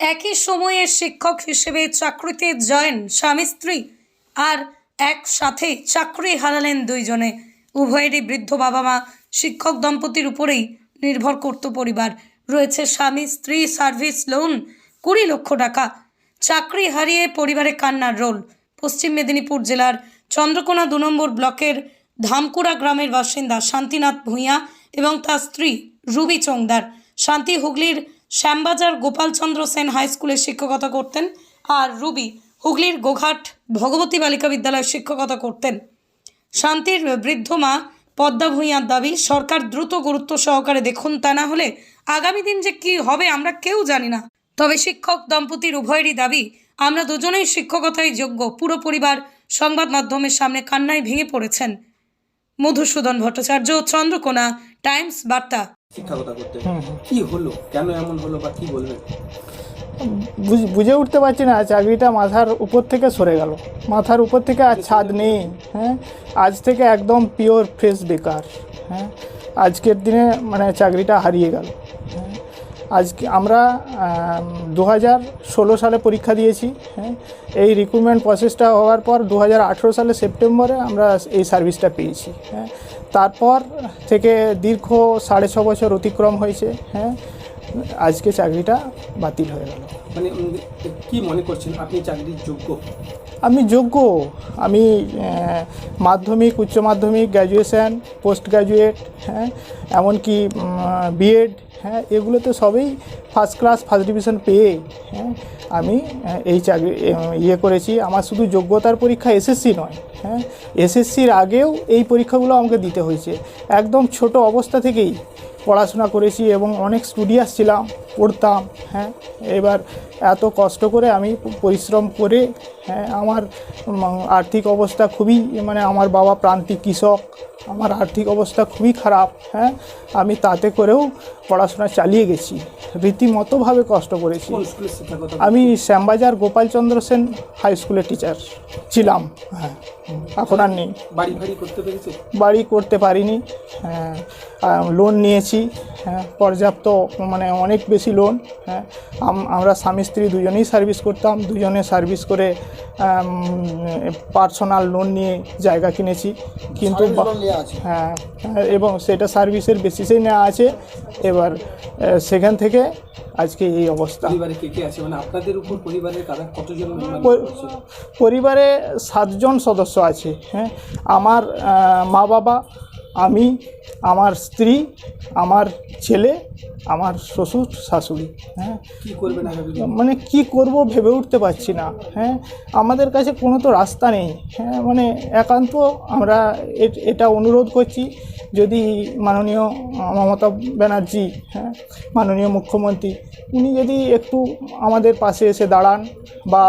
একই সময়ে শিক্ষক হিসেবে চাকরিতে জয়েন স্বামী, স্ত্রী আর একসাথে চাকরি হারালেন দুইজনে। উভয়েরই বৃদ্ধ বাবা মা শিক্ষক দম্পতির উপরেই নির্ভর করত পরিবার। রয়েছে স্বামী, স্ত্রী, সার্ভিস লোন, কুড়ি লক্ষ টাকা। চাকরি হারিয়ে পরিবারে কান্নার রোল। পশ্চিম মেদিনীপুর জেলার চন্দ্রকোনা দু নম্বর ব্লকের ধামকুড়া গ্রামের বাসিন্দা শান্তিনাথ ভূঁইয়া এবং তার স্ত্রী রুবি চোংদার। শান্তি হুগলির শ্যামবাজার গোপালচন্দ্র সেন হাই স্কুলে শিক্ষকতা করতেন আর রুবি হুগলির গোঘাট ভগবতী বালিকা বিদ্যালয়ে শিক্ষকতা করতেন। শান্তির বৃদ্ধ মা পদ্মা ভূঁইয়ার দাবি, সরকার দ্রুত গুরুত্ব সহকারে দেখুন তা না হলে আগামী দিন যে কি হবে আমরা কেউ জানি না। তবে শিক্ষক দম্পতির উভয়েরই দাবি, আমরা দুজনেই শিক্ষকতায় যোগ্য, পুরো পরিবার সংবাদ মাধ্যমের সামনে কান্নায় ভেঙে পড়েছেন। মধুসূদন ভট্টাচার্য, চন্দ্রকোনা, টাইমস বার্তা। শিক্ষকতা করতে কি হলো? কেন এমন হলো বা কি বলবেন? বুঝ- বুঝে উঠতে পারছি না চাকরিটা মাথার উপর থেকে সরে গেল। মাথার উপর থেকে আর ছাদ নেই হ্যাঁ? আজ থেকে একদম পিওর ফ্রেশ বেকার হ্যাঁ? আজকের দিনে মানে চাকরিটা হারিয়ে গেল হ্যাঁ? আজকে আমরা দু হাজার ষোলো সালে পরীক্ষা দিয়েছি হ্যাঁ। এই রিক্রুটমেন্ট প্রসেসটা হওয়ার পর দু হাজার আঠেরো সালে সেপ্টেম্বরে আমরা এই সার্ভিসটা পেয়েছি হ্যাঁ। তারপর থেকে দীর্ঘ সাড়ে ছ বছর অতিক্রম হয়েছে হ্যাঁ। আজকে চাকরিটা বাতিল হয়ে গেল। মানে কি মনে করছেন আপনি চাকরির যোগ্য? আমি যোগ্য। আমি মাধ্যমিক উচ্চ মাধ্যমিক গ্র্যাজুয়েশান পোস্ট গ্র্যাজুয়েট হ্যাঁ। এমনকি বিএড হ্যাঁ এগুলোতে সবই ফার্স্ট ক্লাস ফার্স্ট ডিভিশন পেয়ে হ্যাঁ আমি এই চাকরি ইয়ে করেছি। আমার শুধু যোগ্যতার পরীক্ষা এসএসসি নয় হ্যাঁ এসএসসির আগেও এই পরীক্ষাগুলো আমাকে দিতে হয়েছে। একদম ছোট অবস্থা থেকেই পড়াশোনা করেছি এবং অনেক স্টুডিয়াস ছিলাম, পড়তাম হ্যাঁ এবার এত কষ্ট করে আমি পরিশ্রম করে হ্যাঁ আমার আর্থিক অবস্থা খুবই মানে আমার বাবা প্রান্তিক কৃষক আমার আর্থিক অবস্থা খুবই খারাপ হ্যাঁ? আমি তাতে করেও পড়াশোনা চালিয়ে গেছি। রীতিমতোভাবে কষ্ট করেছি। আমি শ্যামবাজার গোপালচন্দ্র সেন হাই স্কুলের টিচার ছিলাম। হ্যাঁ। এখন আর নেই। বাড়ি করতে পারিনি হ্যাঁ, লোন নিয়েছি হ্যাঁ। পর্যাপ্ত মানে অনেক বেশি লোন হ্যাঁ। আমরা স্বামী স্ত্রী দুজনেই সার্ভিস করতাম দুজনে সার্ভিস করে পার্সোনাল লোন নিয়ে জায়গা কিনেছি। কিন্তু হ্যাঁ হ্যাঁ, এবং সেটা সার্ভিসের বেসিসেই নেওয়া আছে। এবার সেখান থেকে আজকে এই অবস্থা। পরিবারে কে কে আছে? মানে আপনাদের উপর পরিবারের কারা কতজন মানে? পরিবারে সাতজন সদস্য আছে হ্যাঁ। আমার মা বাবা আমি আমার স্ত্রী আমার ছেলে আমার শ্বশুর শাশুড়ি হ্যাঁ? কি আগামী দিনে? মানে কি করব ভেবে উঠতে পারছি না হ্যাঁ? আমাদের কাছে কোনো তো রাস্তা নেই হ্যাঁ? মানে একান্ত আমরা এটা অনুরোধ করছি যদি মাননীয় মমতা ব্যানার্জি হ্যাঁ? মাননীয় মুখ্যমন্ত্রী উনি যদি একটু আমাদের পাশে এসে দাঁড়ান বা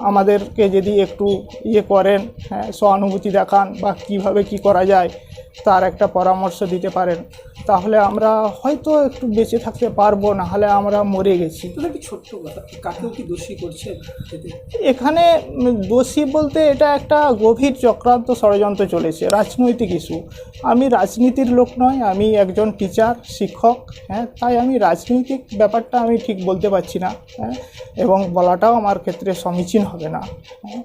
আমাদেরকে যদি একটু ইয়ে করেন হ্যাঁ? সহানুভূতি দেখান বা কীভাবে কি করা যায় তার একটা পরামর্শ দিতে পারেন। তাহলে আমরা হয়তো একটু বেঁচে থাকতে পারব না হলে আমরা মরে গেছি। কি ছোট্ট কথা? কাকেও কি দোষী করছে এখানে দোষী বলতে এটা একটা গভীর চক্রান্ত ষড়যন্ত্র চলেছে রাজনৈতিক ইস্যু আমি রাজনীতির লোক নয় আমি একজন টিচার শিক্ষক হ্যাঁ তাই আমি রাজনৈতিক ব্যাপারটা আমি ঠিক বলতে পারছি না হ্যাঁ এবং বলাটাও আমার ক্ষেত্রে সমীচীন হবে না হ্যাঁ।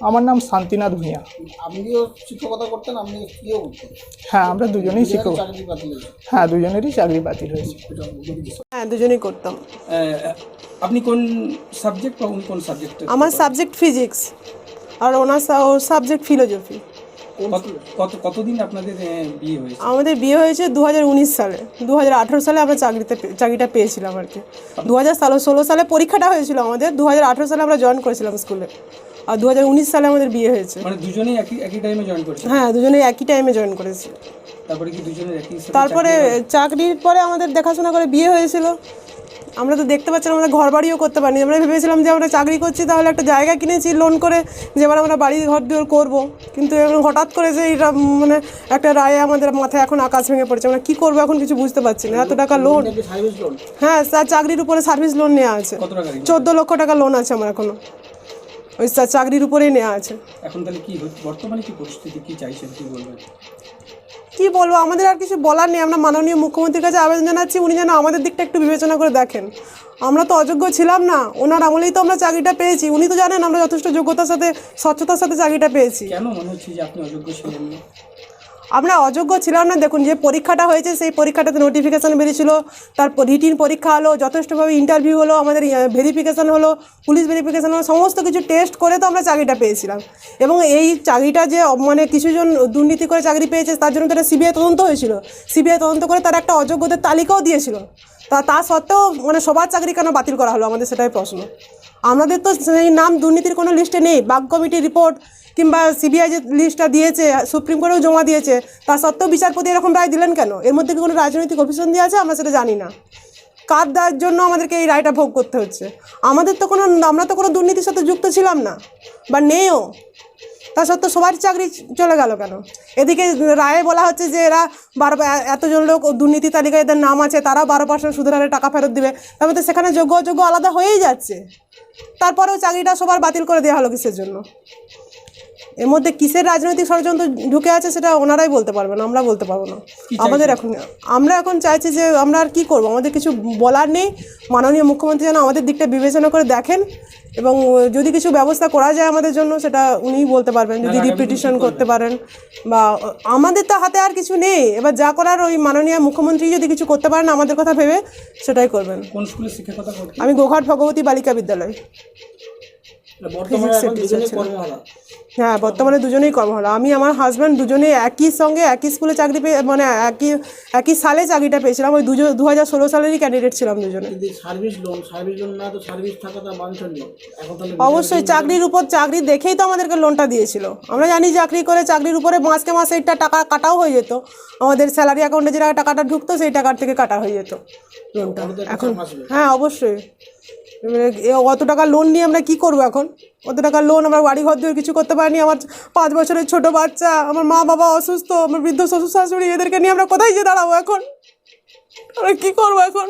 আমার নাম শান্তিনাথ ভূঁইয়া। আপনিও শিক্ষকতা করতেন আপনি হ্যাঁ আমরা দুজনেই শিক্ষক হ্যাঁ দুজনেরই চাকরি বাতিল হয়েছে। হ্যাঁ দুজনেই করতাম। আপনি কোন সাবজেক্ট বা কোন সাবজেক্ট আমার সাবজেক্ট ফিজিক্স আর ওনার সাবজেক্ট ফিলোজফি। কত কতদিন আপনাদের বিয়ে হয়েছে? আমাদের বিয়ে হয়েছে দু হাজার উনিশ সালে। দু হাজার আঠারো সালে আমরা চাকরিতে চাকরিটা পেয়েছিলাম আর কি। দু হাজার ষোলো সালে পরীক্ষাটা হয়েছিল আমাদের। দু হাজার আঠেরো সালে আমরা জয়েন করেছিলাম স্কুলে আর দু হাজার উনিশ সালে আমাদের বিয়ে হয়েছে। মানে দুজনেই একই একই টাইমে জয়েন করেছে? হ্যাঁ দুজনেই একই টাইমে জয়েন করেছি। তারপরে কি দুজনের একই তারপরে চাকরির পরে আমাদের দেখাশোনা করে বিয়ে হয়েছিল। আমরা তো দেখতে পাচ্ছিলাম আমরা ঘর বাড়িও করতে পারিনি। আমরা ভেবেছিলাম যে আমরা চাকরি করছি তাহলে একটা জায়গা কিনেছি লোন করে যে এবার আমরা বাড়ি ঘর দুয়ার করব। কিন্তু এখন হঠাৎ করে যে এইটা মানে একটা রায়ে আমাদের মাথায় এখন আকাশ ভেঙে পড়েছে। আমরা কী করব এখন কিছু বুঝতে পারছি না। এত টাকা লোন হ্যাঁ তার চাকরির উপরে সার্ভিস লোন নেওয়া আছে? চোদ্দ লক্ষ টাকা লোন আছে আমার এখনও। ওই চাকরির উপরেই নেওয়া আছে। এখন তাহলে কি হচ্ছে? বর্তমানে কি পরিস্থিতি কি চাইছেন কি বলবেন? কি বলব? আমাদের আর কিছু বলার নেই। আমরা মাননীয় মুখ্যমন্ত্রীর কাছে আবেদন জানাচ্ছি উনি যেন আমাদের দিকটা একটু বিবেচনা করে দেখেন। আমরা তো অযোগ্য ছিলাম না। ওনার আমলেই তো আমরা চাকরিটা পেয়েছি। উনি তো জানেন আমরা যথেষ্ট যোগ্যতার সাথে স্বচ্ছতার সাথে চাকরিটা পেয়েছি। কেন মনে হচ্ছে যে আপনি অযোগ্য ছিলেন না? আমরা অযোগ্য ছিলাম না। দেখুন, যে পরীক্ষাটা হয়েছে, সেই পরীক্ষাটাতে নোটিফিকেশান বেরিয়েছিল। তারপর রিটিন পরীক্ষা হলো, যথেষ্টভাবে ইন্টারভিউ হলো, আমাদের ভেরিফিকেশান হলো পুলিশ ভেরিফিকেশান হলো, সমস্ত কিছু টেস্ট করে তো আমরা চাকরিটা পেয়েছিলাম। এবং এই চাকরিটা যে মানে কিছুজন দুর্নীতি করে চাকরি পেয়েছে, তার জন্য তারা সিবিআই তদন্ত হয়েছিল। সিবিআই তদন্ত করে তারা একটা অযোগ্যদের তালিকাও দিয়েছিল। তা তা সত্ত্বেও মানে সবার চাকরি কেন বাতিল করা হলো? আমাদের সেটাই প্রশ্ন। আমাদের তো সেই নাম দুর্নীতির কোনো লিস্টে নেই। বাগ কমিটির রিপোর্ট কিংবা সিবিআই যে লিস্টটা দিয়েছে সুপ্রিম কোর্টেও জমা দিয়েছে তা সত্ত্বেও বিচারপতি এরকম রায় দিলেন কেন? এর মধ্যে কি কোনো রাজনৈতিক অভিসন্ধি আছে? আমরা সেটা জানি না। কার দার জন্য আমাদেরকে এই রায়টা ভোগ করতে হচ্ছে? আমাদের তো কোনো, আমরা তো কোনো দুর্নীতির সাথে যুক্ত ছিলাম না। বা নেও। তা সত্ত্বেও সবার চাকরি চলে গেল কেন? এদিকে রায়ে বলা হচ্ছে যে এরা বারো, এতজন লোক দুর্নীতি তালিকায় এদের নাম আছে তারা বারো পার্সেন্ট সুদের হারে টাকা ফেরত দিবে। তার মধ্যে সেখানে যোগ্য অযোগ্য আলাদা হয়েই যাচ্ছে। তারপরেও চাকরিটা সবার বাতিল করে দেওয়া হলো কিসের জন্য? এর মধ্যে কিসের রাজনৈতিক ষড়যন্ত্র ঢুকে আছে সেটা ওনারাই বলতে পারবেন আমরা বলতে পারব না। আমাদের এখন আমরা এখন চাইছি যে আমরা আর কী করব? আমাদের কিছু বলার নেই। মাননীয় মুখ্যমন্ত্রী যেন আমাদের দিকটা বিবেচনা করে দেখেন এবং যদি কিছু ব্যবস্থা করা যায় আমাদের জন্য সেটা উনিই বলতে পারবেন। যদি রিপিটিশন করতে পারেন বা আমাদের তো হাতে আর কিছু নেই। এবার যা করার ওই মাননীয় মুখ্যমন্ত্রী যদি কিছু করতে পারেন আমাদের কথা ভেবে সেটাই করবেন। আমি গোঘাট ভগবতী বালিকা বিদ্যালয়। হ্যাঁ বর্তমানে দুজনেই কর্মহারা। আমি আমার হাজব্যান্ড দুজনেই একই সঙ্গে একই স্কুলে চাকরি পেয়ে মানে একই একই সালে চাকরিটা পেয়েছিলাম। ওই দুজন দু হাজার ষোলো সালেরই ক্যান্ডিডেট ছিলাম দুজনে। সার্ভিস লোন সার্ভিস লোন না তো সার্ভিস থাকা তো বাঞ্ছনীয়। এখন তাহলে অবশ্যই চাকরির উপর চাকরি দেখেই তো আমাদেরকে লোনটা দিয়েছিল। আমরা জানি চাকরি করে চাকরির উপরে মাসকে মাসে একটা টাকা কাটাও হয়ে যেত। আমাদের স্যালারি অ্যাকাউন্টে যে টাকাটা ঢুকতো সেই টাকার থেকে কাটা হয়ে যেত। লোনটা এখন হ্যাঁ অবশ্যই। অত টাকা লোন নিয়ে আমরা কি করব এখন? অত টাকা লোন আমার বাড়ি ঘর দিয়ে কিছু করতে পারিনি। আমার পাঁচ বছরের ছোট বাচ্চা, আমার মা বাবা অসুস্থ, আমার বৃদ্ধ শ্বশুর শাশুড়ি, এদেরকে নিয়ে আমরা কোথায় গিয়ে দাঁড়াবো এখন? আমরা কী করব এখন?